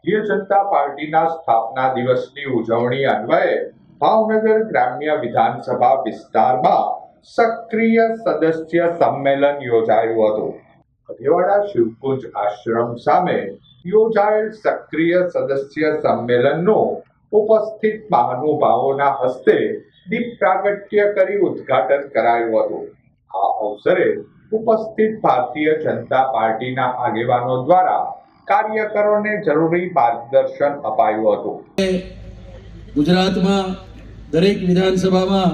ભારતીય જનતા પાર્ટીના સ્થાપના દિવસની ઉજવણી અન્વયે ભાવનગર ગ્રામ્ય વિધાનસભા વિસ્તારમાં સક્રિય સદસ્ય સંમેલન યોજાયું હતું. કઢેવાડા શિવકુંજ આશ્રમ સામે યોજાયેલ સક્રિય સદસ્ય સંમેલનનો ઉપસ્થિત મહાનુભાવોના હસ્તે દીપ પ્રાગટ્ય કરી ઉદ્ઘાટન કરાયું હતું. આ અવસરે ઉપસ્થિત ભારતીય જનતા પાર્ટીના આગેવાનો દ્વારા કાર્યકરોને જરૂરી માર્ગદર્શન અપાયું હતું. ગુજરાતમાં દરેક વિધાનસભામાં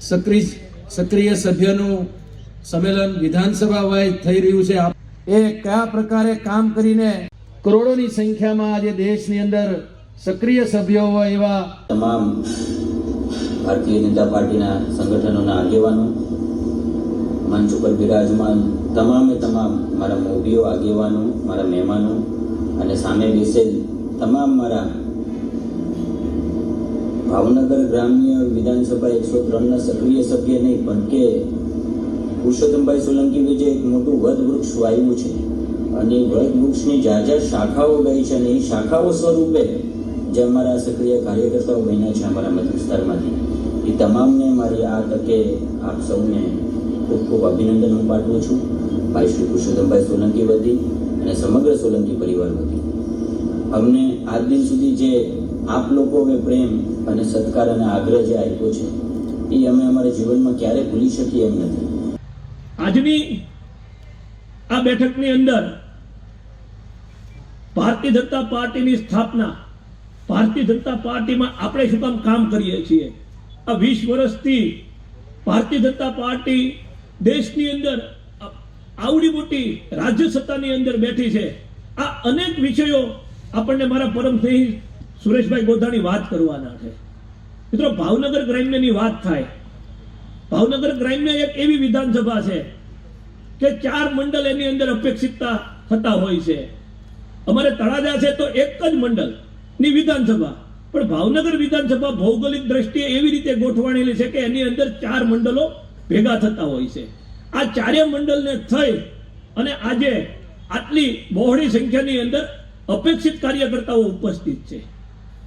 સક્રિય સક્રિય સભ્યનું સંમેલન વિધાનસભા વાઇઝ થઈ રહ્યું છે. એ કયા પ્રકારે કામ કરીને કરોડોની સંખ્યામાં આજે દેશની અંદર સક્રિય સભ્યો હોય એવા તમામ ભારતીય જનતા પાર્ટીના સંગઠનોના આગેવાનો મંચ ઉપર બિરાજમાન તમામે તમામ મારા મોભીઓ આગેવાનો, મારા મહેમાનો અને સામે બેસેલ તમામ મારા ભાવનગર ગ્રામ્ય વિધાનસભા એકસો ત્રણના સક્રિય સભ્ય નહીં, પણ કે પુરુષોત્તમભાઈ સોલંકી વિજય એક મોટું વધ વૃક્ષ વાવ્યું છે અને વધ વૃક્ષની જ્યાં શાખાઓ ગઈ છે અને એ શાખાઓ સ્વરૂપે જે અમારા સક્રિય કાર્યકર્તાઓ બન્યા છે અમારા મત વિસ્તારમાંથી. એ તમામને મારી આ તકે આપ સૌને ખૂબ ખૂબ અભિનંદન હું પાઠવું છું. ભાઈ શ્રી પુરુષોત્તમભાઈ સોલંકી વતી અને સમગ્ર સોલંકી પરિવાર વતી. અમને આજ દિન સુધી જે આપ લોકોએ પ્રેમ અને સત્કાર અને આગ્રહ જે આપ્યો છે, એ અમે અમારા જીવનમાં ક્યારે ભૂલી શકીએ એમ નથી. આજની આ બેઠકની અંદર ભારતીય જનતા પાર્ટીની સ્થાપના, ભારતીય જનતા પાર્ટીમાં આપણે શું કામ કામ કરીએ છીએ? આ વીસ વર્ષથી ભારતીય જનતા પાર્ટી દેશની અંદર આવડી મોટી રાજ્ય સત્તાની અંદર બેઠી છે. આ અનેક વિષયો આપણને મારા પરમ સ્નેહી સુરેશભાઈ ગોધાણી વાત કરવાના છે. મિત્રો, ભાવનગર ગ્રામ્યની વાત થાય. ભાવનગર ગ્રામ્ય એક એવી વિધાનસભા છે કે ચાર મંડળ એની અંદર અપેક્ષિતતા થતા હોય છે. અમારે તળાજા છે તો એક જ મંડળની વિધાનસભા. પણ ભાવનગર વિધાનસભા ભૌગોલિક દ્રષ્ટિએ એવી રીતે ગોઠવાણેલી છે કે એની અંદર ચાર મંડળો ભેગા થતા હોય છે. આ ચારે મંડળને થઈ અને આજે આટલી બહોળી સંખ્યાની અંદર અપેક્ષિત કાર્યકર્તાઓ ઉપસ્થિત છે.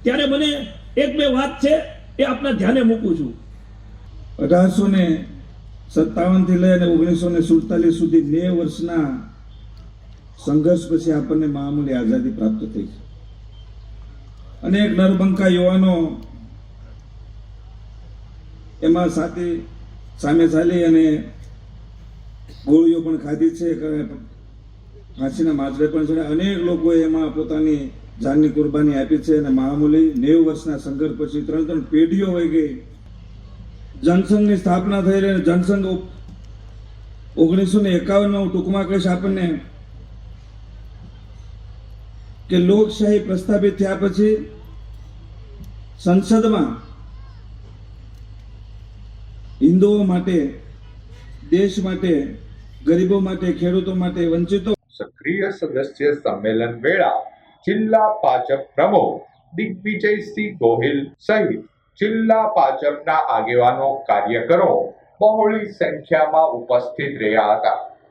ત્યારે મને એક બે વાત છે એ આપના ધ્યાને મૂકું છું. અઢારસો ને સત્તાવનથી લઈ અને ઓગણીસો ને સુડતાલીસ સુધી બે વર્ષના સંઘર્ષ પછી આપણને મામૂલી આઝાદી પ્રાપ્ત થઈ છે. અનેક નરબંકા યુવાનો એમાં સાથે સામે ચાલી અને ગોળીઓ પણ ખાધી છે ફાંસીના માજરે પણ છે. અનેક લોકોએ એમાં પોતાની જાનની કુરબાની આપી છે અને મહામૂલી નેવું વર્ષના સંઘર્ષ પછી ત્રણ ત્રણ પેઢીઓ હોય ગઈ. જનસંઘની સ્થાપના થઈ રહી જનસંઘ ઓગણીસો ને એકાવનમાં હું ટૂંકમાં કહીશ આપણને કે લોકશાહી પ્રસ્થાપિત થયા પછી સંસદમાં હિન્દુઓ માટે, દેશ માટે, ગરીબો માટે, ખેડૂતો માટે વંચિતો સક્રિય સદસ્ય સંમેલન વેળા જિલ્લા ભાજપ પ્રમુખ દિગ્વિજયસિંહ ગોહિલ સહિત જિલ્લા ભાજપના આગેવાનો કાર્યકરો બહોળી સંખ્યામાં ઉપસ્થિત રહ્યા હતા.